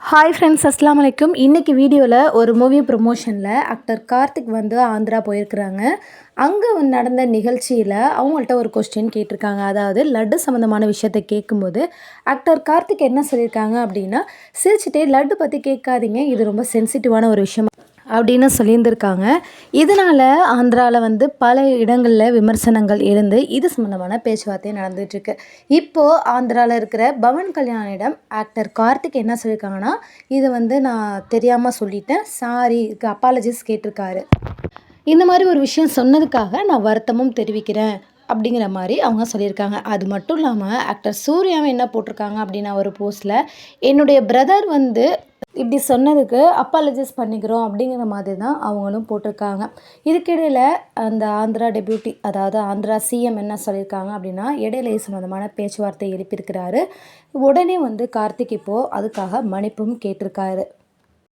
Hi friends அஸ்லாம் வலைக்கும் இன்றைக்கி வீடியோவில் ஒரு மூவி ப்ரொமோஷனில் ஆக்டர் கார்த்திக் வந்து ஆந்திரா போயிருக்கிறாங்க. அங்கே நடந்த நிகழ்ச்சியில் அவங்கள்ட்ட ஒரு கொஸ்டின் கேட்டிருக்காங்க. அதாவது லட்டு சம்மந்தமான விஷயத்தை கேட்கும்போது ஆக்டர் கார்த்திக் என்ன சொல்லியிருக்காங்க அப்படின்னா சிரிச்சுட்டே லட்டு பற்றி கேட்காதீங்க. இது ரொம்ப சென்சிட்டிவான ஒரு விஷயம் அப்படின்னு சொல்லியிருந்திருக்காங்க. இதனால் ஆந்திராவில் வந்து பல இடங்களில் விமர்சனங்கள் இருந்து இது சம்மந்தமான பேச்சுவார்த்தை நடந்துகிட்ருக்கு இப்போது ஆந்திராவில் இருக்கிற பவன் கல்யாணிடம் ஆக்டர் கார்த்திக் என்ன சொல்லியிருக்காங்கன்னா இது வந்து நான் தெரியாமல் சொல்லிட்டேன். சாரி அப்பாலஜிஸ் கேட்டிருக்காரு. இந்த மாதிரி ஒரு விஷயம் சொன்னதுக்காக நான் வருத்தமும் தெரிவிக்கிறேன் அப்படிங்கிற மாதிரி அவங்க சொல்லியிருக்காங்க. அது மட்டும் இல்லாமல் ஆக்டர் சூர்யாவை என்ன போட்டிருக்காங்க அப்படின்னா ஒரு போஸ்ட்டில் என்னுடைய பிரதர் வந்து இப்படி சொன்னதுக்கு அப்பாலஜைஸ் பண்ணிக்கிறோம் அப்படிங்கிற மாதிரி தான் அவங்களும் போட்டிருக்காங்க. இதுக்கிடையில் அந்த ஆந்திரா டெபியூட்டி அதாவது ஆந்திரா சிஎம் என்ன சொல்லியிருக்காங்க அப்படின்னா இடையிலே சம்மந்தமான பேச்சுவார்த்தை எழுப்பியிருக்கிறாரு. உடனே வந்து கார்த்திக் இப்போது அதுக்காக மன்னிப்பும் கேட்டிருக்காரு.